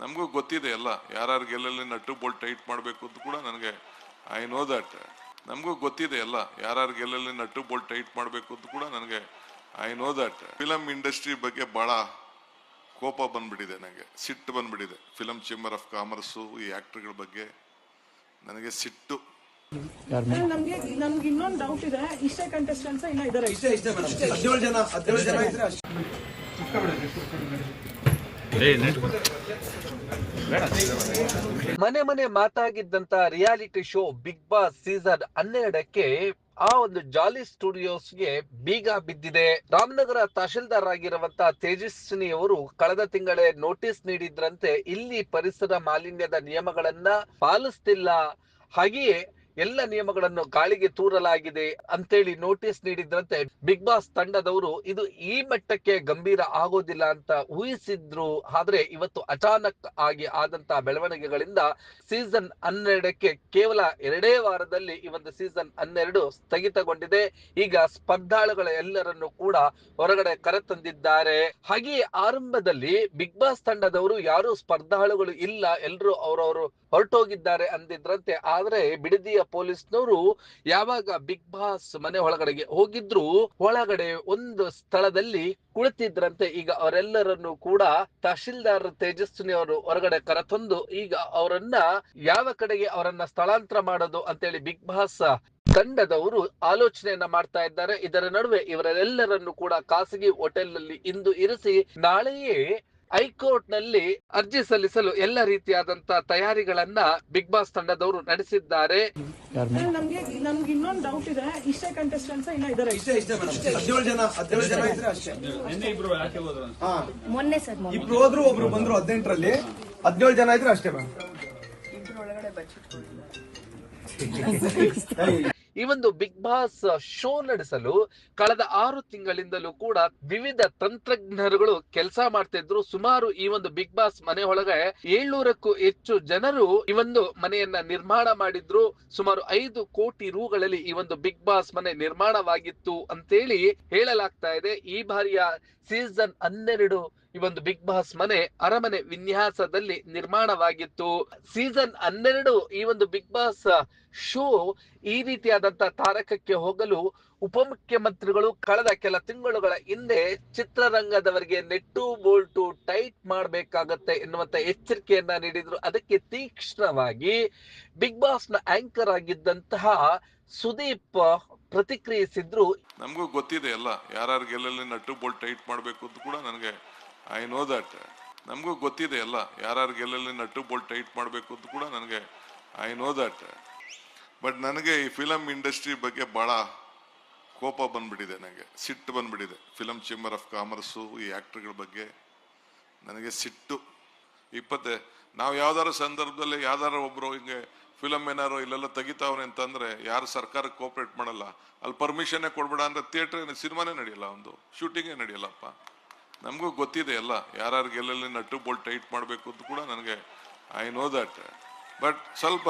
ನಮಗೂ ಗೊತ್ತಿದೆ ಎಲ್ಲ. ಯಾರ್ಯಾರಿಗೆ ಎಲ್ಲೆಲ್ಲಿ ನಟ್ಟು ಬೋಲ್ಟ್ ಟೈಟ್ ಮಾಡಬೇಕು ಅಂತ ಕೂಡ ನನಗೆ ಐ ನೋ ದಟ್ ನಮಗೂ ಗೊತ್ತಿದೆ ಎಲ್ಲ. ಯಾರ್ಯಾರಿಗೆ ಎಲ್ಲೆಲ್ಲಿ ನಟ್ಟು ಬೋಲ್ಟ್ ಟೈಟ್ ಮಾಡಬೇಕು ಅಂತ ಕೂಡ ನನಗೆ I know that film industry ಬಗ್ಗೆ ಭಾಳ ಕೋಪ ಬಂದ್ಬಿಟ್ಟಿದೆ ನನಗೆ. ಸಿಟ್ಟು ಬಂದ್ಬಿಟ್ಟಿದೆ. ಫಿಲಮ್ ಚೇಂಬರ್ ಆಫ್ ಕಾಮರ್ಸು ಈ ಆ್ಯಕ್ಟ್ರ್ಗಳ ಬಗ್ಗೆ ನನಗೆ ಸಿಟ್ಟು. ನಮ್ಗೆ ನಮ್ಗೆ ಇನ್ನೊಂದು ಡೌಟ್ ಇದೆ. ಇಷ್ಟೇ ಕಂಟೆಸ್ಟೆಂಟ್ಸ್ ಇನ್ನ ಇದಾರೆ. ಇಷ್ಟೇ ಇಷ್ಟೇ ಹದಿನೇಳು ಜನ ಹದಿನೇಳು ಜನ ಇದ್ರೆ ಅಷ್ಟೇ. ಮನೆ ಮನೆ ಮಾತಾಗಿದ್ದಂತ reality show Bigg Boss season ಹನ್ನೆರಡಕ್ಕೆ ಆ ಒಂದು ಜಾಲಿ ಸ್ಟುಡಿಯೋಸ್ಗೆ ಬೀಗ ಬಿದ್ದಿದೆ. ರಾಮನಗರ ತಹಶೀಲ್ದಾರ್ ಆಗಿರುವಂತ ತೇಜಸ್ವಿನಿ ಅವರು ಕಳೆದ ತಿಂಗಳೇ ನೋಟಿಸ್ ನೀಡಿದ್ರಂತೆ ಇಲ್ಲಿ ಪರಿಸರ ಮಾಲಿನ್ಯದ ನಿಯಮಗಳನ್ನ ಪಾಲಿಸ್ತಿಲ್ಲ. ಹಾಗೆಯೇ ಎಲ್ಲ ನಿಯಮಗಳನ್ನು ಗಾಳಿಗೆ ತೂರಲಾಗಿದೆ ಅಂತೇಳಿ ನೋಟಿಸ್ ನೀಡಿದ್ರಂತೆ ಬಿಗ್ ಬಾಸ್ ತಂಡದವರು ಇದು ಈ ಮಟ್ಟಕ್ಕೆ ಗಂಭೀರ ಆಗೋದಿಲ್ಲ ಅಂತ ಊಹಿಸಿದ್ರು. ಆದ್ರೆ ಇವತ್ತು ಅಚಾನಕ್ ಆಗಿ ಆದಂತಹ ಬೆಳವಣಿಗೆಗಳಿಂದ ಸೀಸನ್ ಹನ್ನೆರಡಕ್ಕೆ ಕೇವಲ ಎರಡೇ ವಾರದಲ್ಲಿ ಈ ಒಂದು ಸೀಸನ್ ಹನ್ನೆರಡು ಸ್ಥಗಿತಗೊಂಡಿದೆ. ಈಗ ಸ್ಪರ್ಧಾಳುಗಳ ಎಲ್ಲರನ್ನು ಕೂಡ ಹೊರಗಡೆ ಕರೆತಂದಿದ್ದಾರೆ. ಹಾಗೆಯೇ ಆರಂಭದಲ್ಲಿ ಬಿಗ್ ಬಾಸ್ ತಂಡದವರು ಯಾರು ಸ್ಪರ್ಧಾಳುಗಳು ಇಲ್ಲ ಎಲ್ಲರೂ ಅವರವರು ಹೊರಟೋಗಿದ್ದಾರೆ ಅಂದಿದ್ರಂತೆ. ಆದ್ರೆ ಬಿಡದಿಯ ಪೊಲೀಸ್ನವರು ಯಾವಾಗ ಬಿಗ್ ಬಾಸ್ ಮನೆ ಒಳಗಡೆಗೆ ಹೋಗಿದ್ರು, ಒಳಗಡೆ ಒಂದು ಸ್ಥಳದಲ್ಲಿ ಕುಳಿತಿದ್ರಂತೆ. ಈಗ ಅವರೆಲ್ಲರನ್ನು ಕೂಡ ತಹಶೀಲ್ದಾರ್ ತೇಜಸ್ವಿನಿ ಅವರು ಹೊರಗಡೆ ಕರೆತಂದು, ಈಗ ಅವರನ್ನ ಯಾವ ಕಡೆಗೆ ಅವರನ್ನ ಸ್ಥಳಾಂತರ ಮಾಡೋದು ಅಂತೇಳಿ ಬಿಗ್ ಬಾಸ್ ತಂಡದವರು ಆಲೋಚನೆಯನ್ನ ಮಾಡ್ತಾ ಇದ್ದಾರೆ. ಇದರ ನಡುವೆ ಇವರೆಲ್ಲರನ್ನು ಕೂಡ ಖಾಸಗಿ ಹೋಟೆಲ್ನಲ್ಲಿ ಇಂದು ಇರಿಸಿ, ನಾಳೆಯೇ ಹೈಕೋರ್ಟ್ನಲ್ಲಿ ಅರ್ಜಿ ಸಲ್ಲಿಸಲು ಎಲ್ಲ ರೀತಿಯಾದಂತ ತಯಾರಿಗಳನ್ನ ಬಿಗ್ ಬಾಸ್ ತಂಡದವರು ನಡೆಸಿದ್ದಾರೆ. ನಮ್ಗೆ ನಮ್ಗೆ ಇನ್ನೊಂದು ಡೌಟ್ ಇದೆ. ಇಷ್ಟೇ ಕಂಟೆಸ್ಟೆಂಟ್ಸ್ ಇನ್ನ ಇದಾರೆ ಇಷ್ಟೇ ಇಷ್ಟೇ ಮೇಡಮ್. ಹದಿನೇಳು ಜನ ಹದಿನೇಳು ಜನ ಇದ್ರೆ ಅಷ್ಟೇ. ಹಾ. ಮೊನ್ನೆ ಸರ್ ಇಬ್ರು ಹೋದ್ರು ಒಬ್ರು ಬಂದ್ರು ಹದಿನೆಂಟರಲ್ಲಿ. ಹದಿನೇಳು ಜನ ಇದ್ರೆ ಅಷ್ಟೇ ಬಚ್ಚಿಟ್ಕೊಂಡಿದ್ದಾರೆ ಈ ಒಂದು ಬಿಗ್ ಬಾಸ್ ಶೋ ನಡೆಸಲು ಕಳೆದ ಆರು ತಿಂಗಳಿಂದಲೂ ಕೂಡ ವಿವಿಧ ತಂತ್ರಜ್ಞರುಗಳು ಕೆಲಸ ಮಾಡ್ತಿದ್ರು ಸುಮಾರು ಈ ಒಂದು ಬಿಗ್ ಬಾಸ್ ಮನೆ ಒಳಗೆ ಏಳ್ನೂರಕ್ಕೂ ಹೆಚ್ಚು ಜನರು ಈ ಒಂದು ಮನೆಯನ್ನ ನಿರ್ಮಾಣ ಮಾಡಿದ್ರು. ಸುಮಾರು ಐದು ಕೋಟಿ ರೂಗಳಲ್ಲಿ ಈ ಒಂದು ಬಿಗ್ ಬಾಸ್ ಮನೆ ನಿರ್ಮಾಣವಾಗಿತ್ತು ಅಂತೇಳಿ ಹೇಳಲಾಗ್ತಾ ಇದೆ. ಈ ಬಾರಿಯ ಸೀಸನ್ ಹನ್ನೆರಡು ಈ ಒಂದು ಬಿಗ್ ಬಾಸ್ ಮನೆ ಅರಮನೆ ವಿನ್ಯಾಸದಲ್ಲಿ ನಿರ್ಮಾಣವಾಗಿತ್ತು. ಸೀಸನ್ ಹನ್ನೆರಡು ಈ ಒಂದು ಬಿಗ್ ಬಾಸ್ ಶೋ ಈ ರೀತಿಯಾದಂತ ತಾರಕಕ್ಕೆ ಹೋಗಲು ಉಪಮುಖ್ಯಮಂತ್ರಿಗಳು ಕಳೆದ ಕೆಲ ತಿಂಗಳುಗಳ ಹಿಂದೆ ಚಿತ್ರರಂಗದವರಿಗೆ ನೆಟ್ಟು ಬೋಲ್ಟು ಟೈಟ್ ಮಾಡಬೇಕಾಗತ್ತೆ ಎನ್ನುವಂತ ಎಚ್ಚರಿಕೆಯನ್ನ ನೀಡಿದ್ರು. ಅದಕ್ಕೆ ತೀಕ್ಷ್ಣವಾಗಿ ಬಿಗ್ ಬಾಸ್ನ ಆಂಕರ್ ಆಗಿದ್ದಂತಹ ಸುದೀಪ್ ಪ್ರತಿಕ್ರಿಯಿಸಿದ್ರು. ನಮಗೂ ಗೊತ್ತಿದೆ ಎಲ್ಲ ಯಾರ್ಯಾರು ಗೆಲ್ಲಲ್ಲಿ ನಟ್ಟು ಬೋಲ್ಟ್ ಟೈಟ್ ಮಾಡಬೇಕು ಅಂತ ಕೂಡ ನನಗೆ ಐ ನೋ ದಟ್ ನಮಗೂ ಗೊತ್ತಿದೆ ಎಲ್ಲ ಯಾರ್ಯಾರು ಗೆಲ್ಲಲ್ಲಿ ನಟ್ಟು ಬೋಲ್ಟ್ ಟೈಟ್ ಮಾಡಬೇಕು ಅಂತ ಕೂಡ ನನಗೆ ಐ ನೋ ದಟ್ ಬಟ್ ನನಗೆ ಈ ಫಿಲಮ್ ಇಂಡಸ್ಟ್ರಿ ಬಗ್ಗೆ ಭಾಳ ಕೋಪ ಬಂದ್ಬಿಟ್ಟಿದೆ ನನಗೆ, ಸಿಟ್ಟು ಬಂದ್ಬಿಟ್ಟಿದೆ. ಫಿಲಮ್ ಚೇಂಬರ್ ಆಫ್ ಕಾಮರ್ಸು ಈ ಆ್ಯಕ್ಟ್ರ್ಗಳ ಬಗ್ಗೆ ನನಗೆ ಸಿಟ್ಟು ಇಪ್ಪತ್ತೆ, ನಾವು ಯಾವ್ದಾರ ಸಂದರ್ಭದಲ್ಲಿ ಯಾವ್ದಾರ ಒಬ್ಬರು ಹಿಂಗೆ ಫಿಲಮ್ ಏನಾರು ಇಲ್ಲೆಲ್ಲ ತೆಗಿತಾವ್ರೆ ಅಂತಂದ್ರೆ ಯಾರು ಸರ್ಕಾರಕ್ಕೆ ಕೋಪರೇಟ್ ಮಾಡಲ್ಲ. ಅಲ್ಲಿ ಪರ್ಮಿಷನ್ನೇ ಕೊಡ್ಬೇಡ ಅಂದ್ರೆ ಥಿಯೇಟರ್ ಸಿನಿಮಾನೇ ನಡೆಯಲ್ಲ ಒಂದು. ಶೂಟಿಂಗೇ ನಡೆಯಲ್ಲಪ್ಪ. ನಮಗೂ ಗೊತ್ತಿದೆ ಎಲ್ಲ. ಯಾರ್ಯಾರು ಎಲ್ಲೆಲ್ಲಿ ನಟ್ಟು ಬೋಲ್ಟ್ ಟೈಟ್ ಮಾಡಬೇಕು ಅಂತ ಕೂಡ ನನಗೆ ಐ ನೋ ದಟ್ ಬಟ್ ಸ್ವಲ್ಪ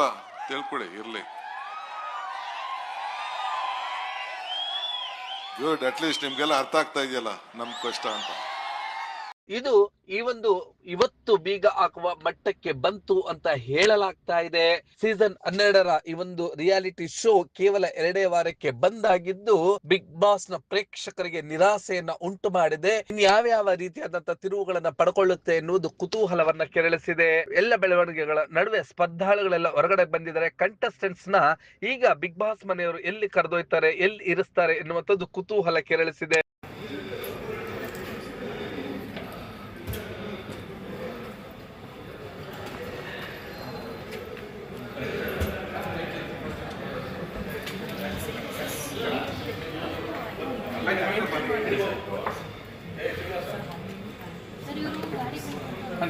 ತಿಳ್ಕೊಳ್ಳಿ ಇರಲಿ. ಗುಡ್ ಅಟ್ಲೀಸ್ಟ್ ನಿಮಗೆಲ್ಲ ಅರ್ಥ ಆಗ್ತಾ ಇದೆಯಲ್ಲ ನಮ್ಮ ಕಷ್ಟ ಅಂತ. ಇದು ಈ ಒಂದು ಇವತ್ತು ಬೀಗ ಹಾಕುವ ಮಟ್ಟಕ್ಕೆ ಬಂತು ಅಂತ ಹೇಳಲಾಗ್ತಾ ಇದೆ. ಸೀಸನ್ ಹನ್ನೆರಡರ ಈ ಒಂದು ರಿಯಾಲಿಟಿ ಶೋ ಕೇವಲ ಎರಡೇ ವಾರಕ್ಕೆ ಬಂದಾಗಿದ್ದು ಬಿಗ್ ಬಾಸ್ನ ಪ್ರೇಕ್ಷಕರಿಗೆ ನಿರಾಸೆಯನ್ನ ಉಂಟು ಮಾಡಿದೆ. ಯಾವ ರೀತಿಯಾದಂತಹ ತಿರುವುಗಳನ್ನ ಪಡ್ಕೊಳ್ಳುತ್ತೆ ಎನ್ನುವುದು ಕುತೂಹಲವನ್ನ ಕೆರಳಿಸಿದೆ. ಎಲ್ಲ ಬೆಳವಣಿಗೆಗಳ ನಡುವೆ ಸ್ಪರ್ಧಾಳುಗಳೆಲ್ಲ ಹೊರಗಡೆ ಬಂದಿದ್ದಾರೆ. ಕಂಟೆಸ್ಟೆಂಟ್ಸ್ನ ಈಗ ಬಿಗ್ ಬಾಸ್ ಮನೆಯವರು ಎಲ್ಲಿ ಕರೆದೊಯ್ತಾರೆ, ಎಲ್ಲಿ ಇರಿಸ್ತಾರೆ ಎನ್ನುವಂಥದ್ದು ಕುತೂಹಲ ಕೆರಳಿಸಿದೆ.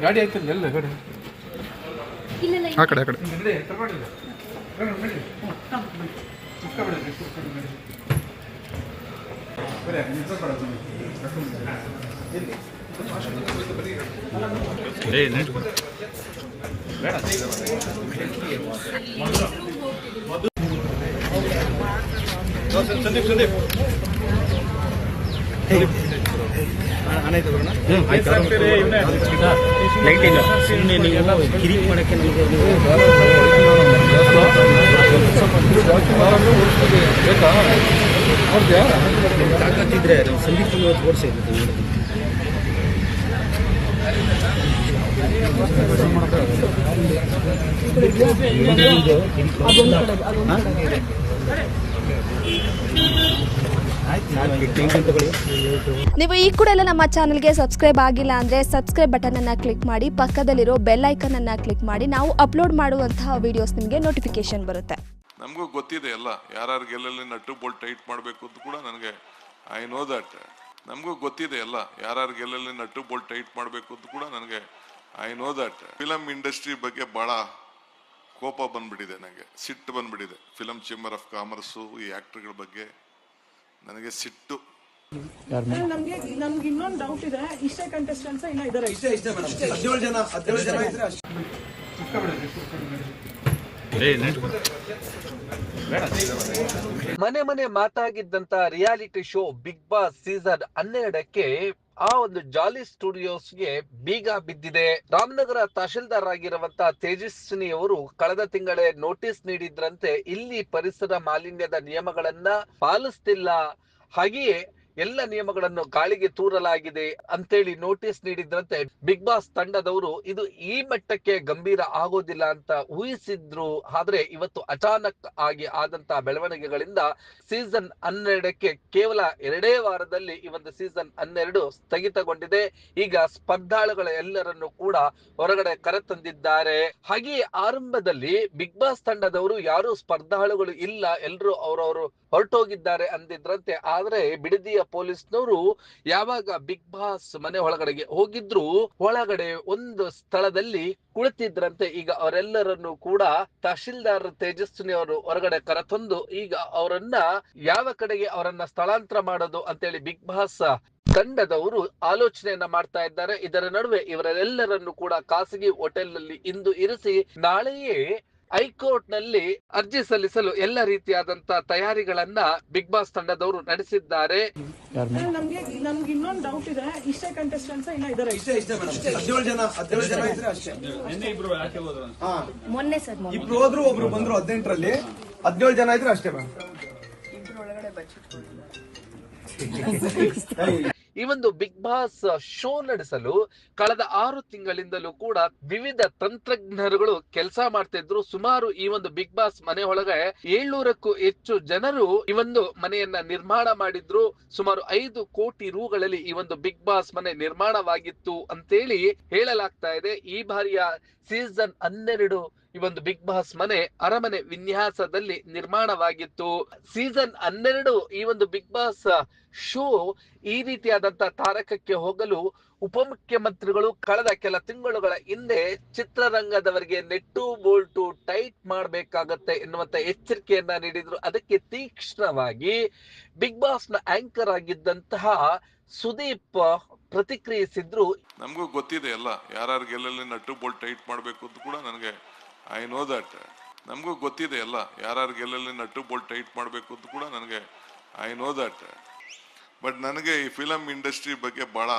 ಗಾಡಿ ಆಯ್ತು ಎಲ್ಲ ಗಾಡಿ ಇಲ್ಲ ಆ ಕಡೆ ಆ ಕಡೆ. ಸಂದೀಪ್ ಸಂದೀಪ್ ಮಾಡಕ್ಕೆ ನಮಗೆ ನೀವು ತಾಕತ್ತಿದ್ರೆ ಸಂದೀಪ್ ತೋರಿಸಿ ನೀವು ಈ ಕೂಡ ಎಲ್ಲ ನಮ್ಮ ಚಾನಲ್ಗೆ ಸಬ್ಸ್ಕ್ರೈಬ್ ಆಗಿಲ್ಲ ಅಂದರೆ ಸಬ್ಸ್ಕ್ರೈಬ್ ಬಟನನ್ನು ಕ್ಲಿಕ್ ಮಾಡಿ, ಪಕ್ಕದಲ್ಲಿರೋ ಬೆಲ್ ಐಕನನ್ನು ಕ್ಲಿಕ್ ಮಾಡಿ, ನಾವು ಅಪ್ಲೋಡ್ ಮಾಡುವಂತಹ ವಿಡಿಯೋಸ್ ನಿಮಗೆ ನೋಟಿಫಿಕೇಶನ್ ಬರುತ್ತೆ. ನಮಗೂ ಗೊತ್ತಿದೆ ಎಲ್ಲ, ಯಾರ್ಯಾರು ಗೆಲ್ಲಲ್ಲಿ ನಟ್ಟು ಬೋಲ್ಟ್ ಟೈಟ್ ಮಾಡಬೇಕು ಅಂತ ಕೂಡ ನನಗೆ ಐ ನೋ ದಟ್ ನಮಗೂ ಗೊತ್ತಿದೆ ಎಲ್ಲ, ಯಾರ್ಯಾರು ಗೆಲ್ಲಲ್ಲಿ ನಟ್ಟು ಬೋಲ್ಟ್ ಟೈಟ್ ಮಾಡಬೇಕು ಅಂತ ಕೂಡ ನನಗೆ I know that film industry ಬಗ್ಗೆ ಭಾಳ ಕೋಪ ಬಂದ್ಬಿಟ್ಟಿದೆ ನನಗೆ, ಸಿಟ್ಟು ಬಂದ್ಬಿಟ್ಟಿದೆ. ಫಿಲಮ್ ಚೇಂಬರ್ ಆಫ್ ಕಾಮರ್ಸು ಈ ಆ್ಯಕ್ಟ್ರ್ಗಳ ಬಗ್ಗೆ. ನನಗೆ ಸಿಟ್ಟು. ನಮ್ಗೆ ನಮ್ಗೆ ಇನ್ನೊಂದು ಡೌಟ್ ಇದೆ. ಇಷ್ಟೇ ಕಂಟೆಸ್ಟೆಂಟ್ಸ್ ಇನ್ನ ಇದಾರೆ. ಇಷ್ಟೇ ಇಷ್ಟೇ ಹದಿನೇಳು ಜನ ಹದಿನೇಳು ಜನ ಇದ್ರೆ ಅಷ್ಟೇ. ಮನೆ ಮನೆ ಮಾತಾಗಿದ್ದಂತ reality show Bigg Boss season ಹನ್ನೆರಡಕ್ಕೆ ಆ ಒಂದು ಜಾಲಿ ಸ್ಟುಡಿಯೋಸ್ಗೆ ಬೀಗ ಬಿದ್ದಿದೆ. ರಾಮನಗರ ತಹಶೀಲ್ದಾರ್ ಆಗಿರುವಂತ ತೇಜಸ್ವಿನಿ ಅವರು ಕಳೆದ ತಿಂಗಳೇ ನೋಟಿಸ್ ನೀಡಿದ್ರಂತೆ ಇಲ್ಲಿ ಪರಿಸರ ಮಾಲಿನ್ಯದ ನಿಯಮಗಳನ್ನ ಪಾಲಿಸ್ತಿಲ್ಲ. ಹಾಗೆಯೇ ಎಲ್ಲ ನಿಯಮಗಳನ್ನು ಗಾಳಿಗೆ ತೂರಲಾಗಿದೆ ಅಂತೇಳಿ ನೋಟಿಸ್ ನೀಡಿದ್ರಂತೆ ಬಿಗ್ ಬಾಸ್ ತಂಡದವರು ಇದು ಈ ಮಟ್ಟಕ್ಕೆ ಗಂಭೀರ ಆಗೋದಿಲ್ಲ ಅಂತ ಊಹಿಸಿದ್ರು. ಆದ್ರೆ ಇವತ್ತು ಅಚಾನಕ್ ಆಗಿ ಆದಂತಹ ಬೆಳವಣಿಗೆಗಳಿಂದ ಸೀಸನ್ ಹನ್ನೆರಡಕ್ಕೆ ಕೇವಲ ಎರಡೇ ವಾರದಲ್ಲಿ ಈ ಒಂದು ಸೀಸನ್ ಹನ್ನೆರಡು ಸ್ಥಗಿತಗೊಂಡಿದೆ. ಈಗ ಸ್ಪರ್ಧಾಳುಗಳ ಎಲ್ಲರನ್ನು ಕೂಡ ಹೊರಗಡೆ ಕರೆತಂದಿದ್ದಾರೆ. ಹಾಗೆಯೇ ಆರಂಭದಲ್ಲಿ ಬಿಗ್ ಬಾಸ್ ತಂಡದವರು ಯಾರು ಸ್ಪರ್ಧಾಳುಗಳು ಇಲ್ಲ ಎಲ್ಲರೂ ಅವರವರು ಹೊರಟೋಗಿದ್ದಾರೆ ಅಂದಿದ್ರಂತೆ. ಆದ್ರೆ ಬಿಡದಿಯ ಪೊಲೀಸ್ನವರು ಯಾವಾಗ ಬಿಗ್ ಬಾಸ್ ಮನೆ ಒಳಗಡೆಗೆ ಹೋಗಿದ್ರು, ಒಳಗಡೆ ಒಂದು ಸ್ಥಳದಲ್ಲಿ ಕುಳಿತಿದ್ರಂತೆ. ಈಗ ಅವರೆಲ್ಲರನ್ನು ಕೂಡ ತಹಶೀಲ್ದಾರ್ ತೇಜಸ್ವಿನಿ ಅವರು ಹೊರಗಡೆ ಕರೆತಂದು, ಈಗ ಅವರನ್ನ ಯಾವ ಕಡೆಗೆ ಅವರನ್ನ ಸ್ಥಳಾಂತರ ಮಾಡೋದು ಅಂತೇಳಿ ಬಿಗ್ ಬಾಸ್ ತಂಡದವರು ಆಲೋಚನೆಯನ್ನ ಮಾಡ್ತಾ ಇದ್ದಾರೆ. ಇದರ ನಡುವೆ ಇವರೆಲ್ಲರನ್ನು ಕೂಡ ಖಾಸಗಿ ಹೋಟೆಲ್ನಲ್ಲಿ ಇಂದು ಇರಿಸಿ, ನಾಳೆಯೇ ಹೈಕೋರ್ಟ್ನಲ್ಲಿ ಅರ್ಜಿ ಸಲ್ಲಿಸಲು ಎಲ್ಲ ರೀತಿಯಾದಂತ ತಯಾರಿಗಳನ್ನ ಬಿಗ್ ಬಾಸ್ ತಂಡದವರು ನಡೆಸಿದ್ದಾರೆ. ನಮ್ಗೆ ನಮ್ಗೆ ಇನ್ನೊಂದು ಡೌಟ್ ಇದೆ. ಇಷ್ಟೇ ಕಂಟೆಸ್ಟೆಂಟ್ಸ್ ಇನ್ನ ಇದಾರೆ. ಇಷ್ಟೇ ಇಷ್ಟೇ ಮೇಡಮ್. ಹದಿನೇಳು ಜನ ಹದಿನೇಳು ಜನ ಇದ್ರೆ ಅಷ್ಟೇ. ಹಾ. ಮೊನ್ನೆ ಸರ್ ಇಬ್ರು ಹೋದ್ರು ಒಬ್ರು ಬಂದ್ರು ಹದಿನೆಂಟರಲ್ಲಿ. ಹದಿನೇಳು ಜನ ಇದ್ರೆ ಅಷ್ಟೇ ಮ್ಯಾಮ್ ಈ ಒಂದು ಬಿಗ್ ಬಾಸ್ ಶೋ ನಡೆಸಲು ಕಳೆದ ಆರು ತಿಂಗಳಿಂದಲೂ ಕೂಡ ವಿವಿಧ ತಂತ್ರಜ್ಞರುಗಳು ಕೆಲಸ ಮಾಡ್ತಿದ್ರು ಸುಮಾರು ಈ ಒಂದು ಬಿಗ್ ಬಾಸ್ ಮನೆ ಒಳಗೆ ಏಳ್ನೂರಕ್ಕೂ ಹೆಚ್ಚು ಜನರು ಈ ಒಂದು ಮನೆಯನ್ನ ನಿರ್ಮಾಣ ಮಾಡಿದ್ರು. ಸುಮಾರು ಐದು ಕೋಟಿ ರೂಗಳಲ್ಲಿ ಈ ಒಂದು ಬಿಗ್ ಬಾಸ್ ಮನೆ ನಿರ್ಮಾಣವಾಗಿತ್ತು ಅಂತೇಳಿ ಹೇಳಲಾಗ್ತಾ ಇದೆ. ಈ ಬಾರಿಯ ಸೀಸನ್ ಹನ್ನೆರಡು ಈ ಒಂದು ಬಿಗ್ ಬಾಸ್ ಮನೆ ಅರಮನೆ ವಿನ್ಯಾಸದಲ್ಲಿ ನಿರ್ಮಾಣವಾಗಿತ್ತು. ಸೀಸನ್ ಹನ್ನೆರಡು ಈ ಒಂದು ಬಿಗ್ ಬಾಸ್ ಶೋ ಈ ರೀತಿಯಾದಂತ ತಾರಕಕ್ಕೆ ಹೋಗಲು ಉಪಮುಖ್ಯಮಂತ್ರಿಗಳು ಕಳೆದ ಕೆಲ ತಿಂಗಳುಗಳ ಹಿಂದೆ ಚಿತ್ರರಂಗದವರಿಗೆ ನೆಟ್ಟು ಬೋಲ್ಟು ಟೈಟ್ ಮಾಡಬೇಕಾಗತ್ತೆ ಎನ್ನುವಂತ ಎಚ್ಚರಿಕೆಯನ್ನ ನೀಡಿದ್ರು. ಅದಕ್ಕೆ ತೀಕ್ಷ್ಣವಾಗಿ ಬಿಗ್ ಬಾಸ್ನ ಆಂಕರ್ ಆಗಿದ್ದಂತಹ ಸುದೀಪ್ ಪ್ರತಿಕ್ರಿಯಿಸಿದ್ರು. ನಮಗೂ ಗೊತ್ತಿದೆ ಎಲ್ಲ. ಯಾರು ಗೆಲ್ಲಲ್ಲಿ ನಟ್ಟು ಬೋಲ್ಟ್ ಟೈಟ್ ಮಾಡಬೇಕು ಅಂತ ಕೂಡ ನನಗೆ ಐ ನೋ ದಟ್ ನಮಗೂ ಗೊತ್ತಿದೆ ಎಲ್ಲ. ಯಾರು ಗೆಲ್ಲಲ್ಲಿ ನಟ್ಟು ಬೋಲ್ಟ್ ಟೈಟ್ ಮಾಡಬೇಕು ಅಂತ ಕೂಡ ನನಗೆ ಐ ನೋ ದಟ್ ಬಟ್ ನನಗೆ ಈ ಫಿಲಮ್ ಇಂಡಸ್ಟ್ರಿ ಬಗ್ಗೆ ಭಾಳ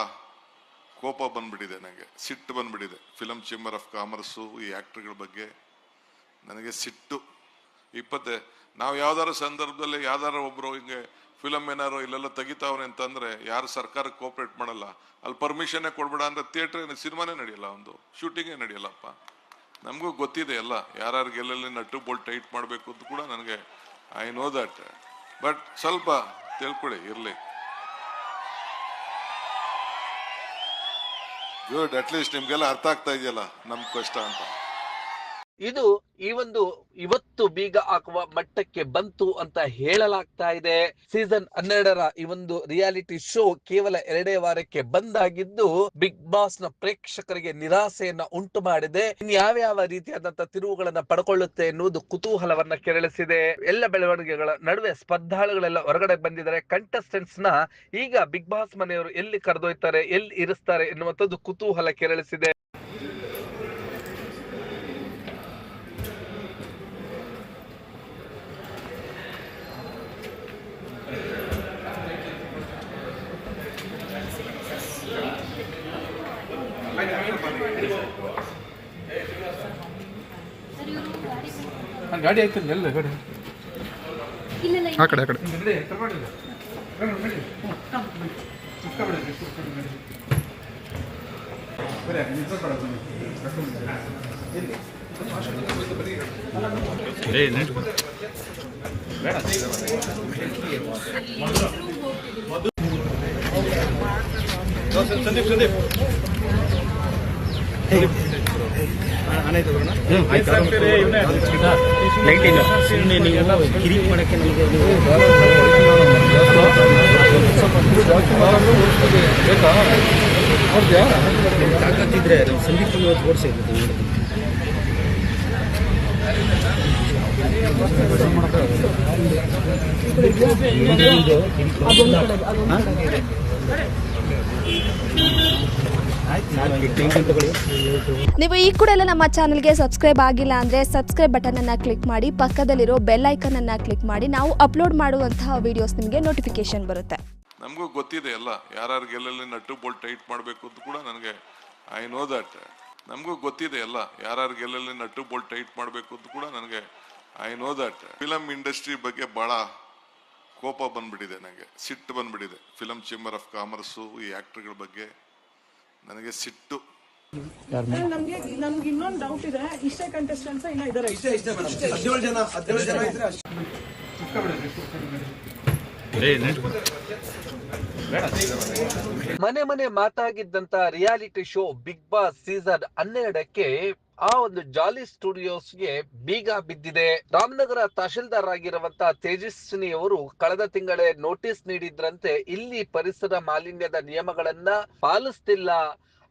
ಕೋಪ ಬಂದ್ಬಿಟ್ಟಿದೆ ನನಗೆ. ಸಿಟ್ಟು ಬಂದ್ಬಿಟ್ಟಿದೆ. ಫಿಲಮ್ ಚೇಂಬರ್ ಆಫ್ ಕಾಮರ್ಸು ಈ ಆ್ಯಕ್ಟ್ರ್ಗಳ ಬಗ್ಗೆ ನನಗೆ ಸಿಟ್ಟು. ಇಪ್ಪತ್ತೆ, ನಾವು ಯಾವ್ದಾರ ಸಂದರ್ಭದಲ್ಲಿ ಯಾವ್ದಾರ ಒಬ್ಬರು ಹಿಂಗೆ ಫಿಲಮ್ ಏನಾರು ಇಲ್ಲೆಲ್ಲ ತೆಗಿತಾವ್ರೆ ಅಂತಂದ್ರೆ ಯಾರು ಸರ್ಕಾರಕ್ಕೆ ಕೋಪ್ರೇಟ್ ಮಾಡಲ್ಲ. ಅಲ್ಲಿ ಪರ್ಮಿಷನ್ನೇ ಕೊಡ್ಬೇಡ ಅಂದ್ರೆ ಥಿಯೇಟ್ರ್ ಸಿನಿಮಾನೇ ನಡೆಯಲ್ಲ ಒಂದು. ಶೂಟಿಂಗೇ ನಡೆಯಲ್ಲಪ್ಪ. ನಮಗೂ ಗೊತ್ತಿದೆ ಎಲ್ಲ. ಯಾರ್ಯಾರು ಗೆಲ್ಲಲ್ಲಿ ನಟ್ಟು ಬೋಲ್ಟ್ ಟೈಟ್ ಮಾಡಬೇಕು ಅಂತ ಕೂಡ ನನಗೆ ಐ ನೋ ದಟ್ ಬಟ್ ಸ್ವಲ್ಪ ತಿಳ್ಕೊಳ್ಳಿ ಇರಲಿ. ಗುಡ್ ಅಟ್ಲೀಸ್ಟ್ ನಿಮಗೆಲ್ಲ ಅರ್ಥ ಆಗ್ತಾ ಇದೆಯಲ್ಲ ನಮ್ಮ ಕಷ್ಟ ಅಂತ. ಇದು ಈ ಒಂದು ಇವತ್ತು ಬೀಗ ಹಾಕುವ ಮಟ್ಟಕ್ಕೆ ಬಂತು ಅಂತ ಹೇಳಲಾಗ್ತಾ ಇದೆ. ಸೀಸನ್ ಹನ್ನೆರಡರ ಈ ಒಂದು ರಿಯಾಲಿಟಿ ಶೋ ಕೇವಲ ಎರಡೇ ವಾರಕ್ಕೆ ಬಂದಾಗಿದ್ದು ಬಿಗ್ ಬಾಸ್ನ ಪ್ರೇಕ್ಷಕರಿಗೆ ನಿರಾಸೆಯನ್ನ ಉಂಟು ಮಾಡಿದೆ. ಇನ್ ಯಾವ ರೀತಿಯಾದಂತಹ ತಿರುವುಗಳನ್ನ ಪಡ್ಕೊಳ್ಳುತ್ತೆ ಎನ್ನುವುದು ಕುತೂಹಲವನ್ನ ಕೆರಳಿಸಿದೆ. ಎಲ್ಲ ಬೆಳವಣಿಗೆಗಳ ನಡುವೆ ಸ್ಪರ್ಧಾಳುಗಳೆಲ್ಲ ಹೊರಗಡೆ ಬಂದಿದ್ದಾರೆ. ಕಂಟೆಸ್ಟೆಂಟ್ಸ್ನ ಈಗ ಬಿಗ್ ಬಾಸ್ ಮನೆಯವರು ಎಲ್ಲಿ ಕರೆದೊಯ್ತಾರೆ, ಎಲ್ಲಿ ಇರಿಸ್ತಾರೆ ಎನ್ನುವಂಥದ್ದು ಕುತೂಹಲ ಕೆರಳಿಸಿದೆ ಅಲ್ಲಿ ಗಾಡಿ ಆಯ್ತು ಎಲ್ಲ ಗಾಡಿ ಆ ಕಡೆ ಆ ಕಡೆ ನಡಿ ತಗೊಂಡಿಲ್ಲ ಕಿರಿಕ್ ಮಾಡಕ್ಕೆ ನಮಗೆ ತಾಕತ್ತಿದ್ರೆ ನಮ್ಮ ಸಂಗೀತ ತೋರಿಸಿ ತಗೊಳ್ಳಿ ನೀವು ಈ ಕೂಡ ಎಲ್ಲ ನಮ್ಮ ಚಾನಲ್ಗೆ ಸಬ್ಸ್ಕ್ರೈಬ್ ಆಗಿಲ್ಲ ಅಂದರೆ ಸಬ್ಸ್ಕ್ರೈಬ್ ಬಟನನ್ನು ಕ್ಲಿಕ್ ಮಾಡಿ, ಪಕ್ಕದಲ್ಲಿರೋ ಬೆಲ್ ಐಕನನ್ನು ಕ್ಲಿಕ್ ಮಾಡಿ, ನಾವು ಅಪ್ಲೋಡ್ ಮಾಡುವಂತಹ ವಿಡಿಯೋಸ್ ನಿಮಗೆ ನೋಟಿಫಿಕೇಶನ್ ಬರುತ್ತೆ. ನಮಗೂ ಗೊತ್ತಿದೆ ಎಲ್ಲ ಯಾರ್ಯಾರಿಗೆ ಎಲ್ಲೆಲ್ಲಿ ನಟ್ಟು ಬೋಲ್ಟ್ ಟೈಟ್ ಮಾಡಬೇಕು ಅಂತ ಕೂಡ ನನಗೆ ಐ ನೋ ದಟ್ ನಮಗೂ ಗೊತ್ತಿದೆ ಎಲ್ಲ ಯಾರ್ಯಾರಿಗೆ ಎಲ್ಲೆಲ್ಲಿ ನಟ್ಟು ಬೋಲ್ಟ್ ಟೈಟ್ ಮಾಡಬೇಕು ಅಂತ ಕೂಡ ನನಗೆ I know that film industry ಬಗ್ಗೆ ಭಾಳ ಕೋಪ ಬಂದ್ಬಿಟ್ಟಿದೆ ನನಗೆ, ಸಿಟ್ಟು ಬಂದ್ಬಿಟ್ಟಿದೆ. ಫಿಲಮ್ ಚೇಂಬರ್ ಆಫ್ ಕಾಮರ್ಸು ಈ ಆ್ಯಕ್ಟ್ರ್ಗಳ ಬಗ್ಗೆ ನನಗೆ ಸಿಟ್ಟು. ನಮ್ಗೆ ನಮ್ಗೆ ಇನ್ನೊಂದು ಡೌಟ್ ಇದೆ. ಇಷ್ಟೇ ಕಂಟೆಸ್ಟೆಂಟ್ಸ್ ಇನ್ನ ಇದಾರೆ. ಇಷ್ಟೇ ಇಷ್ಟೇ ಹದಿನೇಳು ಜನ ಹದಿನೇಳು ಜನ ಇದ್ರೆ ಅಷ್ಟೇ. ಮನೆ ಮನೆ ಮಾತಾಗಿದ್ದಂತ reality show Bigg Boss season ಹನ್ನೆರಡಕ್ಕೆ ಆ ಒಂದು ಜಾಲಿ ಸ್ಟುಡಿಯೋಸ್ಗೆ ಬೀಗ ಬಿದ್ದಿದೆ. ರಾಮನಗರ ತಹಶೀಲ್ದಾರ್ ಆಗಿರುವಂತಹ ತೇಜಸ್ವಿನಿ ಅವರು ಕಳೆದ ತಿಂಗಳೇ ನೋಟಿಸ್ ನೀಡಿದ್ರಂತೆ ಇಲ್ಲಿ ಪರಿಸರ ಮಾಲಿನ್ಯದ ನಿಯಮಗಳನ್ನ ಪಾಲಿಸ್ತಿಲ್ಲ.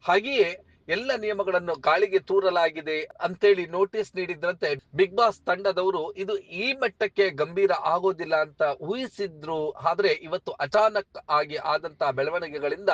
ಹಾಗೆಯೇ ಎಲ್ಲ ನಿಯಮಗಳನ್ನು ಗಾಳಿಗೆ ತೂರಲಾಗಿದೆ ಅಂತೇಳಿ ನೋಟಿಸ್ ನೀಡಿದ್ರಂತೆ ಬಿಗ್ ಬಾಸ್ ತಂಡದವರು ಇದು ಈ ಮಟ್ಟಕ್ಕೆ ಗಂಭೀರ ಆಗೋದಿಲ್ಲ ಅಂತ ಊಹಿಸಿದ್ರು. ಆದ್ರೆ ಇವತ್ತು ಅಚಾನಕ್ ಆಗಿ ಆದಂತಹ ಬೆಳವಣಿಗೆಗಳಿಂದ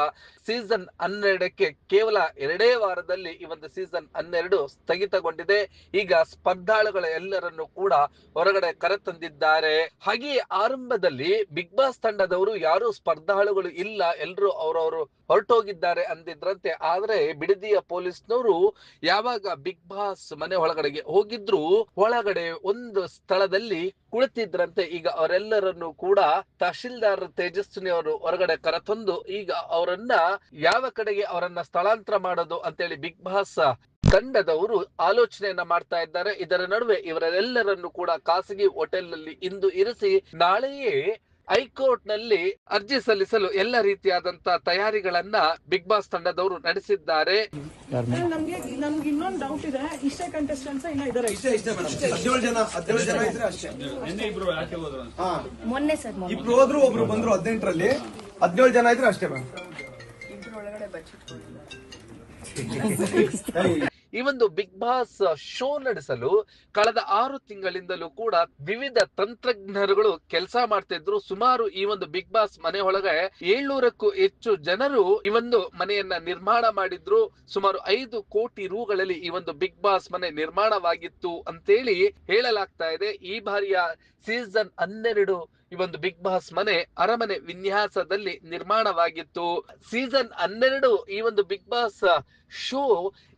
ಸೀಸನ್ ಹನ್ನೆರಡಕ್ಕೆ ಕೇವಲ ಎರಡೇ ವಾರದಲ್ಲಿ ಈ ಒಂದು ಸೀಸನ್ ಹನ್ನೆರಡು ಸ್ಥಗಿತಗೊಂಡಿದೆ. ಈಗ ಸ್ಪರ್ಧಾಳುಗಳ ಎಲ್ಲರನ್ನು ಕೂಡ ಹೊರಗಡೆ ಕರೆತಂದಿದ್ದಾರೆ. ಹಾಗೆಯೇ ಆರಂಭದಲ್ಲಿ ಬಿಗ್ ಬಾಸ್ ತಂಡದವರು ಯಾರು ಸ್ಪರ್ಧಾಳುಗಳು ಇಲ್ಲ ಎಲ್ಲರೂ ಅವರವರು ಹೊರಟೋಗಿದ್ದಾರೆ ಅಂದಿದ್ರಂತೆ. ಆದ್ರೆ ಬಿಡದಿಯ ಪೊಲೀಸ್ನವರು ಯಾವಾಗ ಬಿಗ್ ಬಾಸ್ ಮನೆ ಒಳಗಡೆಗೆ ಹೋಗಿದ್ರು, ಒಳಗಡೆ ಒಂದು ಸ್ಥಳದಲ್ಲಿ ಕುಳಿತಿದ್ರಂತೆ. ಈಗ ಅವರೆಲ್ಲರನ್ನು ಕೂಡ ತಹಶೀಲ್ದಾರ್ ತೇಜಸ್ವಿನಿ ಅವರು ಹೊರಗಡೆ ಕರೆತಂದು, ಈಗ ಅವರನ್ನ ಯಾವ ಕಡೆಗೆ ಅವರನ್ನ ಸ್ಥಳಾಂತರ ಮಾಡೋದು ಅಂತೇಳಿ ಬಿಗ್ ಬಾಸ್ ತಂಡದವರು ಆಲೋಚನೆಯನ್ನ ಮಾಡ್ತಾ ಇದ್ದಾರೆ. ಇದರ ನಡುವೆ ಇವರೆಲ್ಲರನ್ನು ಕೂಡ ಖಾಸಗಿ ಹೋಟೆಲ್ನಲ್ಲಿ ಇಂದು ಇರಿಸಿ, ನಾಳೆಯೇ ಹೈಕೋರ್ಟ್ನಲ್ಲಿ ಅರ್ಜಿ ಸಲ್ಲಿಸಲು ಎಲ್ಲ ರೀತಿಯಾದಂತ ತಯಾರಿಗಳನ್ನ ಬಿಗ್ ಬಾಸ್ ತಂಡದವರು ನಡೆಸಿದ್ದಾರೆ. ನಮ್ಗೆ ನಮ್ಗೆ ಇನ್ನೊಂದು ಡೌಟ್ ಇದೆ. ಇಷ್ಟೇ ಕಂಟೆಸ್ಟೆಂಟ್ಸ್ ಇನ್ನ ಇದಾರೆ. ಇಷ್ಟೇ ಇಷ್ಟೇ ಮೇಡಮ್. ಹದಿನೇಳು ಜನ ಹದಿನೇಳು ಜನ ಇದ್ರೆ ಅಷ್ಟೇ. ಹಾ. ಮೊನ್ನೆ ಸರ್ ಇಬ್ರು ಹೋದ್ರು ಒಬ್ರು ಬಂದ್ರು ಹದಿನೆಂಟರಲ್ಲಿ. ಹದಿನೇಳು ಜನ ಇದ್ರೆ ಅಷ್ಟೇ ಮ್ಯಾಮ್ ಈ ಒಂದು ಬಿಗ್ ಬಾಸ್ ಶೋ ನಡೆಸಲು ಕಳೆದ ಆರು ತಿಂಗಳಿಂದಲೂ ಕೂಡ ವಿವಿಧ ತಂತ್ರಜ್ಞರುಗಳು ಕೆಲಸ ಮಾಡ್ತಿದ್ರು ಸುಮಾರು ಈ ಒಂದು ಬಿಗ್ ಬಾಸ್ ಮನೆ ಒಳಗೆ ಏಳ್ನೂರಕ್ಕೂ ಹೆಚ್ಚು ಜನರು ಈ ಒಂದು ಮನೆಯನ್ನ ನಿರ್ಮಾಣ ಮಾಡಿದ್ರು. ಸುಮಾರು ಐದು ಕೋಟಿ ರೂಗಳಲ್ಲಿ ಈ ಒಂದು ಬಿಗ್ ಬಾಸ್ ಮನೆ ನಿರ್ಮಾಣವಾಗಿತ್ತು ಅಂತೇಳಿ ಹೇಳಲಾಗ್ತಾ ಇದೆ. ಈ ಬಾರಿಯ ಸೀಸನ್ ಹನ್ನೆರಡು ಈ ಒಂದು ಬಿಗ್ ಬಾಸ್ ಮನೆ ಅರಮನೆ ವಿನ್ಯಾಸದಲ್ಲಿ ನಿರ್ಮಾಣವಾಗಿತ್ತು. ಸೀಸನ್ ಹನ್ನೆರಡು ಈ ಒಂದು ಬಿಗ್ ಬಾಸ್ ಶೋ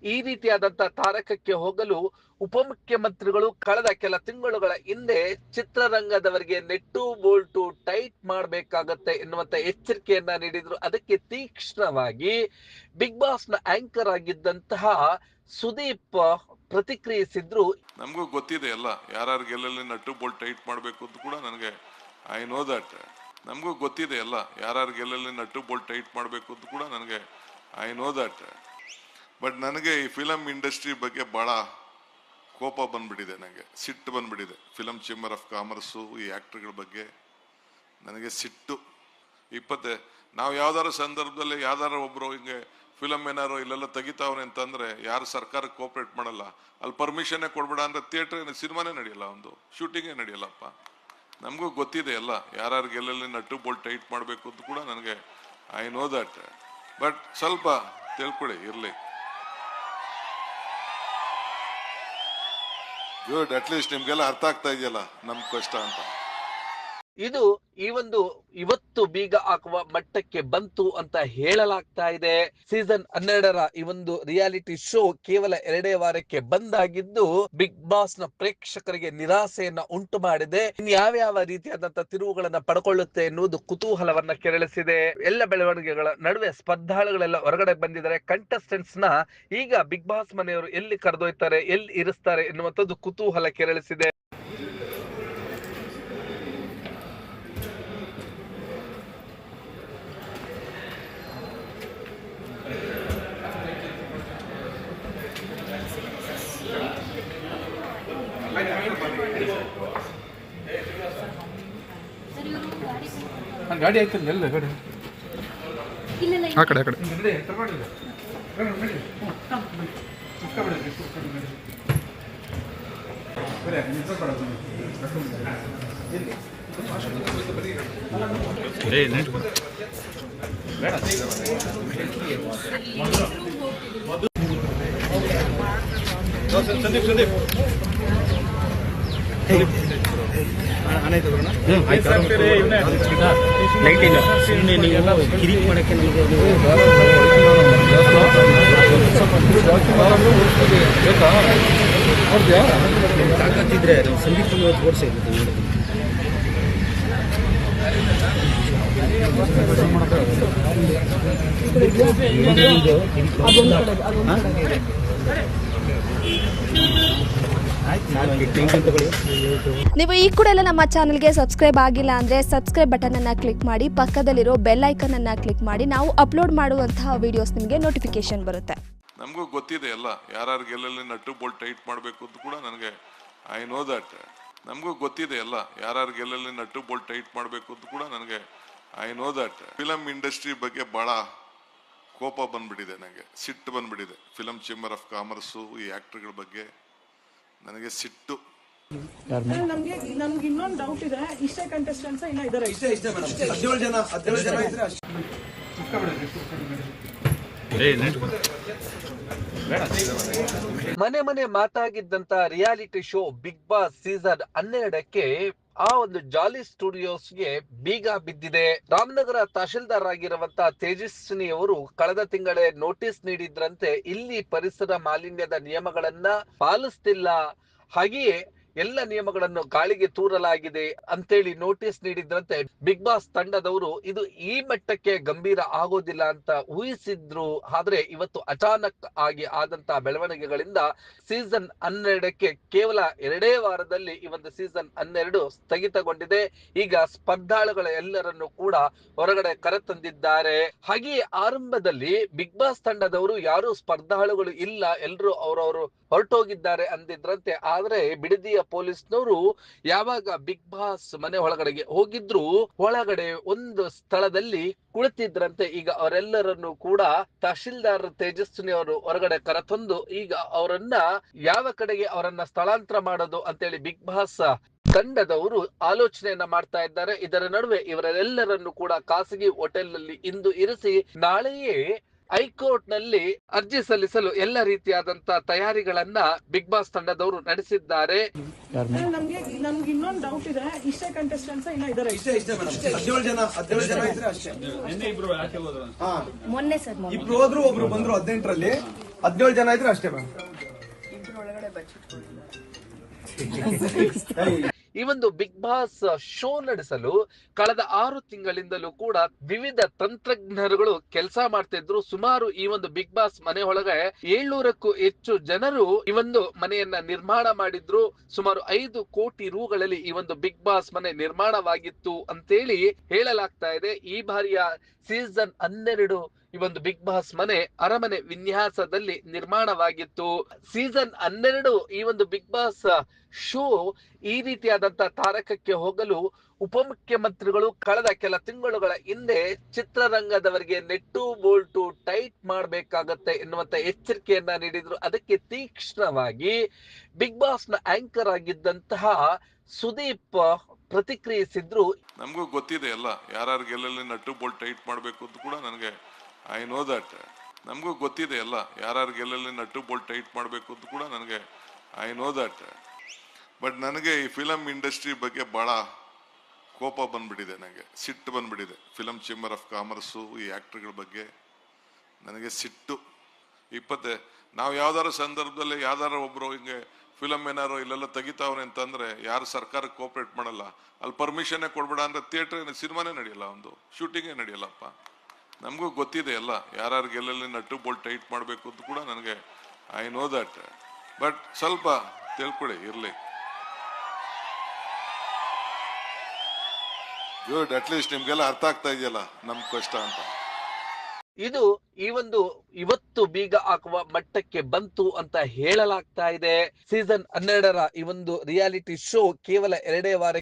ಈ ರೀತಿಯಾದಂತ ತಾರಕಕ್ಕೆ ಹೋಗಲು ಉಪಮುಖ್ಯಮಂತ್ರಿಗಳು ಕಳೆದ ಕೆಲ ತಿಂಗಳುಗಳ ಹಿಂದೆ ಚಿತ್ರರಂಗದವರಿಗೆ ನೆಟ್ಟು ಬೋಲ್ಟು ಟೈಟ್ ಮಾಡಬೇಕಾಗತ್ತೆ ಎನ್ನುವಂತ ಎಚ್ಚರಿಕೆಯನ್ನ ನೀಡಿದ್ರು. ಅದಕ್ಕೆ ತೀಕ್ಷ್ಣವಾಗಿ ಬಿಗ್ ಬಾಸ್ನ ಆಂಕರ್ ಆಗಿದ್ದಂತಹ ಸುದೀಪ್ ಪ್ರತಿಕ್ರಿಯಿಸಿದ್ರು. ನಮಗೂ ಗೊತ್ತಿದೆ ಎಲ್ಲ. ಯಾರ್ಯಾರಿಗೆ ಎಲ್ಲೆಲ್ಲಿ ನಟ್ಟು ಬೋಲ್ಟ್ ಟೈಟ್ ಮಾಡಬೇಕು ಅಂತ ಕೂಡ ನನಗೆ ಐ ನೋ ದಟ್ ನಮಗೂ ಗೊತ್ತಿದೆ ಎಲ್ಲ. ಯಾರ್ಯಾರಿಗೆ ಎಲ್ಲೆಲ್ಲಿ ನಟ್ಟು ಬೋಲ್ಟ್ ಟೈಟ್ ಮಾಡಬೇಕು ಅಂತ ಕೂಡ ನನಗೆ ಐ ನೋ ದಟ್ ಬಟ್ ನನಗೆ ಈ ಫಿಲಮ್ ಇಂಡಸ್ಟ್ರಿ ಬಗ್ಗೆ ಭಾಳ ಕೋಪ ಬಂದ್ಬಿಟ್ಟಿದೆ ನನಗೆ. ಸಿಟ್ಟು ಬಂದ್ಬಿಟ್ಟಿದೆ. ಫಿಲಮ್ ಚೇಂಬರ್ ಆಫ್ ಕಾಮರ್ಸು ಈ ಆ್ಯಕ್ಟ್ರ್ಗಳ ಬಗ್ಗೆ ನನಗೆ ಸಿಟ್ಟು. ಇಪ್ಪತ್ತೆ, ನಾವು ಯಾವ್ದಾರ ಸಂದರ್ಭದಲ್ಲಿ ಯಾವ್ದಾರ ಒಬ್ಬರು ಹಿಂಗೆ ಫಿಲಮ್ ಏನಾರು ಇಲ್ಲೆಲ್ಲ ತೆಗಿತಾವ್ರೆ ಅಂತಂದರೆ ಯಾರು ಸರ್ಕಾರಕ್ಕೆ ಕೋಪ್ರೇಟ್ ಮಾಡಲ್ಲ. ಅಲ್ಲಿ ಪರ್ಮಿಷನ್ನೇ ಕೊಡ್ಬೇಡ ಅಂದ್ರೆ ಥಿಯೇಟರ್ ಸಿನಿಮಾನೇ ನಡೆಯಲ್ಲ ಒಂದು. ಶೂಟಿಂಗೇ ನಡೆಯಲ್ಲಪ್ಪ. ನಮಗೂ ಗೊತ್ತಿದೆ ಎಲ್ಲ. ಯಾರ್ಯಾರು ಎಲ್ಲೆಲ್ಲಿ ನಟ್ಟು ಬೋಲ್ಟ್ ಟೈಟ್ ಮಾಡಬೇಕು ಅಂತ ಕೂಡ ನನಗೆ ಐ ನೋ ದಟ್ ಬಟ್ ಸ್ವಲ್ಪ ತಿಳ್ಕೊಳ್ಳಿ ಇರಲಿ. ಗುಡ್ ಅಟ್ಲೀಸ್ಟ್ ನಿಮಗೆಲ್ಲ ಅರ್ಥ ಆಗ್ತಾ ಇದೆಯಲ್ಲ ನಮ್ಮ ಕಷ್ಟ ಅಂತ. ಇದು ಈ ಒಂದು ಇವತ್ತು ಬೀಗ ಹಾಕುವ ಮಟ್ಟಕ್ಕೆ ಬಂತು ಅಂತ ಹೇಳಲಾಗ್ತಾ ಇದೆ. ಸೀಸನ್ ಹನ್ನೆರಡರ ಈ ಒಂದು ರಿಯಾಲಿಟಿ ಶೋ ಕೇವಲ ಎರಡೇ ವಾರಕ್ಕೆ ಬಂದಾಗಿದ್ದು ಬಿಗ್ ಬಾಸ್ನ ಪ್ರೇಕ್ಷಕರಿಗೆ ನಿರಾಸೆಯನ್ನ ಉಂಟು ಮಾಡಿದೆ. ಇನ್ ಯಾವ ರೀತಿಯಾದಂತಹ ತಿರುವುಗಳನ್ನ ಪಡ್ಕೊಳ್ಳುತ್ತೆ ಎನ್ನುವುದು ಕುತೂಹಲವನ್ನ ಕೆರಳಿಸಿದೆ. ಎಲ್ಲ ಬೆಳವಣಿಗೆಗಳ ನಡುವೆ ಸ್ಪರ್ಧಾಳುಗಳೆಲ್ಲ ಹೊರಗಡೆ ಬಂದಿದ್ದಾರೆ. ಕಂಟೆಸ್ಟೆಂಟ್ಸ್ನ ಈಗ ಬಿಗ್ ಬಾಸ್ ಮನೆಯವರು ಎಲ್ಲಿ ಕರೆದೊಯ್ತಾರೆ, ಎಲ್ಲಿ ಇರಿಸ್ತಾರೆ ಎನ್ನುವಂಥದ್ದು ಕುತೂಹಲ ಕೆರಳಿಸಿದೆ. ಗಾಡಿ ಆಯ್ತಲ್ಲ ಎಲ್ಲ ಗಾಡಿ ಆ ಕಡೆ ಆ ಕಡೆ ನಡಿ ತಗೊಂಡಿಲ್ಲ ನಡಿ ಕುತ್ಕೊಬಿಡಿ ಕುತ್ಕೊಂಡು ನಡಿ ಬರೀ ನಿಂತ್ಕೊಬೇಡ ಎಲ್ಲಿ ಸಂದೀಪ್ ಸಂದೀಪ್ ಲೈಟ್ ಇಲ್ಲ ಸುಮ್ಮನೆ ನೀವು ಕಿರಿಕ್ ಮಾಡಕ್ಕೆ ತಾಕತ್ತಿದ್ರೆ ಸಂಗೀತ ತೋರಿಸಿ ತಗೊಳ್ಳಿ ನೀವು ಈ ಕೂಡ ಎಲ್ಲ ನಮ್ಮ ಚಾನಲ್ಗೆ ಸಬ್ಸ್ಕ್ರೈಬ್ ಆಗಿಲ್ಲ ಅಂದರೆ ಸಬ್ಸ್ಕ್ರೈಬ್ ಬಟನನ್ನು ಕ್ಲಿಕ್ ಮಾಡಿ, ಪಕ್ಕದಲ್ಲಿರೋ ಬೆಲ್ ಐಕನನ್ನು ಕ್ಲಿಕ್ ಮಾಡಿ, ನಾವು ಅಪ್ಲೋಡ್ ಮಾಡುವಂತಹ ವಿಡಿಯೋಸ್ ನಿಮಗೆ ನೋಟಿಫಿಕೇಶನ್ ಬರುತ್ತೆ. ನಮಗೂ ಗೊತ್ತಿದೆ ಎಲ್ಲ ಯಾರ್ಯಾರು ಗೆಲ್ಲಲ್ಲಿ ನಟ್ಟು ಬೋಲ್ಟ್ ಟೈಟ್ ಮಾಡಬೇಕು ಅಂತ ಕೂಡ ನನಗೆ ಐ ನೋ ದಟ್ ನಮಗೂ ಗೊತ್ತಿದೆ ಎಲ್ಲ ಯಾರ್ಯಾರು ಗೆಲ್ಲಲ್ಲಿ ನಟ್ಟು ಬೋಲ್ಟ್ ಟೈಟ್ ಮಾಡಬೇಕು ಅಂತ ಕೂಡ ನನಗೆ I know that film industry ಬಗ್ಗೆ ಭಾಳ ಕೋಪ ಬಂದ್ಬಿಟ್ಟಿದೆ ನನಗೆ, ಸಿಟ್ಟು ಬಂದ್ಬಿಟ್ಟಿದೆ. ಫಿಲಮ್ ಚೇಂಬರ್ ಆಫ್ ಕಾಮರ್ಸು ಈ ಆ್ಯಕ್ಟ್ರ್ಗಳ ಬಗ್ಗೆ. ನನಗೆ ಸಿಟ್ಟು. ನಮ್ಗೆ ನಮ್ಗೆ ಇನ್ನೊಂದು ಡೌಟ್ ಇದೆ. ಇಷ್ಟೇ ಕಂಟೆಸ್ಟೆಂಟ್ಸ್ ಇನ್ನ ಇದಾರೆ. ಇಷ್ಟೇ ಇಷ್ಟೇ ಹದಿನೇಳು ಜನ ಹದಿನೇಳು ಜನ ಇದ್ರೆ ಅಷ್ಟೇ. ಮನೆ ಮನೆ ಮಾತಾಗಿದ್ದಂತ reality show Bigg Boss season ಹನ್ನೆರಡಕ್ಕೆ ಆ ಒಂದು ಜಾಲಿ ಸ್ಟುಡಿಯೋಸ್ಗೆ ಬೀಗ ಬಿದ್ದಿದೆ. ರಾಮನಗರ ತಹಶೀಲ್ದಾರ್ ಆಗಿರುವಂತ ತೇಜಸ್ವಿನಿ ಅವರು ಕಳೆದ ತಿಂಗಳೇ ನೋಟಿಸ್ ನೀಡಿದ್ರಂತೆ ಇಲ್ಲಿ ಪರಿಸರ ಮಾಲಿನ್ಯದ ನಿಯಮಗಳನ್ನ ಪಾಲಿಸ್ತಿಲ್ಲ. ಹಾಗೆಯೇ ಎಲ್ಲ ನಿಯಮಗಳನ್ನು ಗಾಳಿಗೆ ತೂರಲಾಗಿದೆ ಅಂತೇಳಿ ನೋಟಿಸ್ ನೀಡಿದ್ರಂತೆ ಬಿಗ್ ಬಾಸ್ ತಂಡದವರು ಇದು ಈ ಮಟ್ಟಕ್ಕೆ ಗಂಭೀರ ಆಗೋದಿಲ್ಲ ಅಂತ ಊಹಿಸಿದ್ರು. ಆದ್ರೆ ಇವತ್ತು ಅಚಾನಕ್ ಆಗಿ ಆದಂತಹ ಬೆಳವಣಿಗೆಗಳಿಂದ ಸೀಸನ್ ಹನ್ನೆರಡಕ್ಕೆ ಕೇವಲ ಎರಡೇ ವಾರದಲ್ಲಿ ಈ ಒಂದು ಸೀಸನ್ ಹನ್ನೆರಡು ಸ್ಥಗಿತಗೊಂಡಿದೆ. ಈಗ ಸ್ಪರ್ಧಾಳುಗಳ ಎಲ್ಲರನ್ನು ಕೂಡ ಹೊರಗಡೆ ಕರೆತಂದಿದ್ದಾರೆ. ಹಾಗೆಯೇ ಆರಂಭದಲ್ಲಿ ಬಿಗ್ ಬಾಸ್ ತಂಡದವರು ಯಾರು ಸ್ಪರ್ಧಾಳುಗಳು ಇಲ್ಲ ಎಲ್ಲರೂ ಅವರವರು ಹೊರಟೋಗಿದ್ದಾರೆ ಅಂದಿದ್ರಂತೆ. ಆದ್ರೆ ಬಿಡದಿಯ ಪೊಲೀಸ್ನವರು ಯಾವಾಗ ಬಿಗ್ ಬಾಸ್ ಮನೆ ಒಳಗಡೆಗೆ ಹೋಗಿದ್ರು, ಒಳಗಡೆ ಒಂದು ಸ್ಥಳದಲ್ಲಿ ಕುಳಿತಿದ್ರಂತೆ. ಈಗ ಅವರೆಲ್ಲರನ್ನು ಕೂಡ ತಹಶೀಲ್ದಾರ್ ತೇಜಸ್ವಿನಿ ಅವರು ಹೊರಗಡೆ ಕರೆತಂದು, ಈಗ ಅವರನ್ನ ಯಾವ ಕಡೆಗೆ ಅವರನ್ನ ಸ್ಥಳಾಂತರ ಮಾಡೋದು ಅಂತೇಳಿ ಬಿಗ್ ಬಾಸ್ ತಂಡದವರು ಆಲೋಚನೆಯನ್ನ ಮಾಡ್ತಾ ಇದ್ದಾರೆ. ಇದರ ನಡುವೆ ಇವರೆಲ್ಲರನ್ನು ಕೂಡ ಖಾಸಗಿ ಹೋಟೆಲ್ನಲ್ಲಿ ಇಂದು ಇರಿಸಿ, ನಾಳೆಯೇ ಹೈಕೋರ್ಟ್ನಲ್ಲಿ ಅರ್ಜಿ ಸಲ್ಲಿಸಲು ಎಲ್ಲ ರೀತಿಯಾದಂತ ತಯಾರಿಗಳನ್ನ ಬಿಗ್ ಬಾಸ್ ತಂಡದವರು ನಡೆಸಿದ್ದಾರೆ. ನಮ್ಗೆ ನಮ್ಗೆ ಇನ್ನೊಂದು ಡೌಟ್ ಇದೆ. ಇಷ್ಟೇ ಕಂಟೆಸ್ಟೆಂಟ್ಸ್ ಇನ್ನ ಇದಾರೆ. ಇಷ್ಟೇ ಇಷ್ಟೇ ಮೇಡಮ್. ಹದಿನೇಳು ಜನ ಹದಿನೇಳು ಜನ ಇದ್ರೆ ಅಷ್ಟೇ. ಹಾ. ಮೊನ್ನೆ ಸರ್ ಇಬ್ರು ಹೋದ್ರು ಒಬ್ರು ಬಂದ್ರು ಹದಿನೆಂಟರಲ್ಲಿ. ಹದಿನೇಳು ಜನ ಇದ್ರೆ ಅಷ್ಟೇ ಮ್ಯಾಮ್ ಈ ಒಂದು ಬಿಗ್ ಬಾಸ್ ಶೋ ನಡೆಸಲು ಕಳೆದ ಆರು ತಿಂಗಳಿಂದಲೂ ಕೂಡ ವಿವಿಧ ತಂತ್ರಜ್ಞರುಗಳು ಕೆಲಸ ಮಾಡ್ತಿದ್ರು ಸುಮಾರು ಈ ಒಂದು ಬಿಗ್ ಬಾಸ್ ಮನೆ ಒಳಗೆ ಏಳ್ನೂರಕ್ಕೂ ಹೆಚ್ಚು ಜನರು ಈ ಒಂದು ಮನೆಯನ್ನ ನಿರ್ಮಾಣ ಮಾಡಿದ್ರು. ಸುಮಾರು ಐದು ಕೋಟಿ ರೂಗಳಲ್ಲಿ ಈ ಒಂದು ಬಿಗ್ ಬಾಸ್ ಮನೆ ನಿರ್ಮಾಣವಾಗಿತ್ತು ಅಂತೇಳಿ ಹೇಳಲಾಗ್ತಾ ಇದೆ. ಈ ಬಾರಿಯ ಸೀಸನ್ ಹನ್ನೆರಡು ಈ ಒಂದು ಬಿಗ್ ಬಾಸ್ ಮನೆ ಅರಮನೆ ವಿನ್ಯಾಸದಲ್ಲಿ ನಿರ್ಮಾಣವಾಗಿತ್ತು. ಸೀಸನ್ ಹನ್ನೆರಡು ಈ ಒಂದು ಬಿಗ್ ಬಾಸ್ ಶೋ ಈ ರೀತಿಯಾದಂತ ತಾರಕಕ್ಕೆ ಹೋಗಲು ಉಪಮುಖ್ಯಮಂತ್ರಿಗಳು ಕಳೆದ ಕೆಲ ತಿಂಗಳುಗಳ ಹಿಂದೆ ಚಿತ್ರರಂಗದವರಿಗೆ ನೆಟ್ಟು ಬೋಲ್ಟು ಟೈಟ್ ಮಾಡಬೇಕಾಗತ್ತೆ ಎನ್ನುವಂತ ಎಚ್ಚರಿಕೆಯನ್ನ ನೀಡಿದ್ರು. ಅದಕ್ಕೆ ತೀಕ್ಷ್ಣವಾಗಿ ಬಿಗ್ ಬಾಸ್ನ ಆಂಕರ್ ಆಗಿದ್ದಂತಹ ಸುದೀಪ್ ಪ್ರತಿಕ್ರಿಯಿಸಿದ್ರು. ನಮಗೂ ಗೊತ್ತಿದೆ ಎಲ್ಲ. ಯಾರ್ಯಾರಿಗೆ ಗೆಲ್ಲಲ್ಲಿ ನಟ್ಟು ಬೋಲ್ಟ್ ಟೈಟ್ ಮಾಡಬೇಕು ಅಂತ ಕೂಡ ನನಗೆ ಐ ನೋ ದಟ್ ನಮಗೂ ಗೊತ್ತಿದೆ ಎಲ್ಲ. ಯಾರ್ಯಾರು ಗೆಲ್ಲಲ್ಲಿ ನಟ್ಟು ಬೋಲ್ಟ್ ಟೈಟ್ ಮಾಡಬೇಕು ಅಂತ ಕೂಡ ನನಗೆ ಐ ನೋ ದಟ್ ಬಟ್ ನನಗೆ ಈ ಫಿಲಮ್ ಇಂಡಸ್ಟ್ರಿ ಬಗ್ಗೆ ಭಾಳ ಕೋಪ ಬಂದ್ಬಿಟ್ಟಿದೆ ನನಗೆ. ಸಿಟ್ಟು ಬಂದ್ಬಿಟ್ಟಿದೆ. ಫಿಲಮ್ ಚೇಂಬರ್ ಆಫ್ ಕಾಮರ್ಸು ಈ ಆ್ಯಕ್ಟ್ರ್ಗಳ ಬಗ್ಗೆ ನನಗೆ ಸಿಟ್ಟು. ಇಪ್ಪತ್ತೆ, ನಾವು ಯಾವ್ದಾರ ಸಂದರ್ಭದಲ್ಲಿ ಯಾವ್ದಾರ ಒಬ್ಬರು ಹಿಂಗೆ ಫಿಲಮ್ ಏನಾರು ಇಲ್ಲೆಲ್ಲ ತೆಗಿತಾವ್ರೆ ಅಂತಂದ್ರೆ ಯಾರು ಸರ್ಕಾರಕ್ಕೆ ಕೋಪರೇಟ್ ಮಾಡಲ್ಲ. ಅಲ್ಲಿ ಪರ್ಮಿಷನ್ನೇ ಕೊಡ್ಬೇಡ ಅಂದ್ರೆ ಥಿಯೇಟರ್ ಸಿನಿಮಾನೇ ನಡೆಯಲ್ಲ ಒಂದು. ಶೂಟಿಂಗೇ ನಡೆಯಲ್ಲಪ್ಪ. ನಮಗೂ ಗೊತ್ತಿದೆ ಎಲ್ಲ. ಯಾರು ಎಲ್ಲೆಲ್ಲಿ ನಟ್ಟು ಬೋಲ್ಟ್ ಟೈಟ್ ಮಾಡಬೇಕು ಅಂತ ಕೂಡ ನನಗೆ ಐ ನೋ ದಟ್ ಬಟ್ ಸ್ವಲ್ಪ ತಿಳ್ಕೊಳ್ಳಿ ಇರಲಿ. ಗುಡ್ ಅಟ್ಲೀಸ್ಟ್ ನಿಮ್ಗೆಲ್ಲ ಅರ್ಥ ಆಗ್ತಾ ಇದೆಯಲ್ಲ ನಮ್ ಕಷ್ಟ ಅಂತ. ಇದು ಈ ಒಂದು ಇವತ್ತು ಬೀಗ ಹಾಕುವ ಮಟ್ಟಕ್ಕೆ ಬಂತು ಅಂತ ಹೇಳಲಾಗ್ತಾ ಇದೆ. ಸೀಸನ್ ಹನ್ನೆರಡರ ಈ ಒಂದು ರಿಯಾಲಿಟಿ ಶೋ ಕೇವಲ ಎರಡೇ ವಾರ